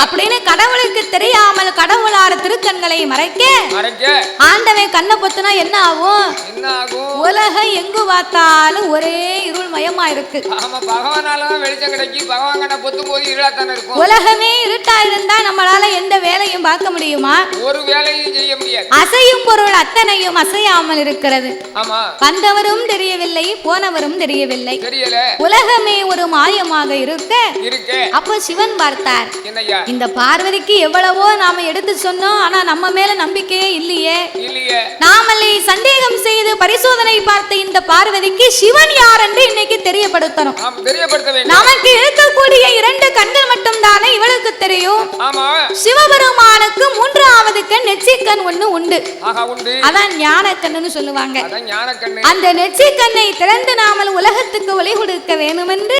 அப்படின்னு கடவுளுக்கு தெரியாமல் கடவுளார் திருக்கண்களை மறைக்க ஆண்டவன் கண்ணை பொத்துனா என்ன ஆகும்? உலகம் எங்கு பார்த்தாலும் ஒரே இருக்கு. ஆமா பகவானால தான் வெளிச்சம் கிடைக்கி. பகவான் கண்ணை பொத்தும் போது இருளாத்தானே இருக்கும். உலகமே இருட்டா இருந்தா நம்மளால எந்த வேலையும் பார்க்க முடியுமா? ஒரு வேலையும் செய்ய முடியாது. அசையும் பொருள் அத்தனையும் அசையாமல் இருக்கிறது. ஆமா. வந்தவரும் தெரியவில்லை போனவரும் தெரியவில்லை. தெரியல. உலகமே ஒரு மாயமாக இருக்க. இருக்கு. அப்போ சிவன் பார்த்தார். இந்த பார்வதிக்கு எவ்வளவோ நாம எடுத்து சொன்னோம் ஆனா நம்ம மேல நம்பிக்கையே இல்லையே. இல்லையே. நாமளை சந்தேகம் செய்து பரிசோதனை பார்த்த இந்த பார்வதிக்கு சிவன் யார் என்று இன்னைக்கு தெரியப்படுத்தணும். நமக்கு இருக்கக்கூடிய இரண்டு கண்கள் மட்டும் தானே இவளுக்கு தெரியும்? சிவபெருமானுக்கு மூன்றாவது கண் நெற்றிக்கண் ஒண்ணு உண்டு. அதான் ஞான கண்ணுன்னு சொல்லுவாங்க அந்த நெற்றிக்கண்ணை திறந்து நாமல் உலகத்துக்கு ஒளி கொடுக்க வேண்டுமென்று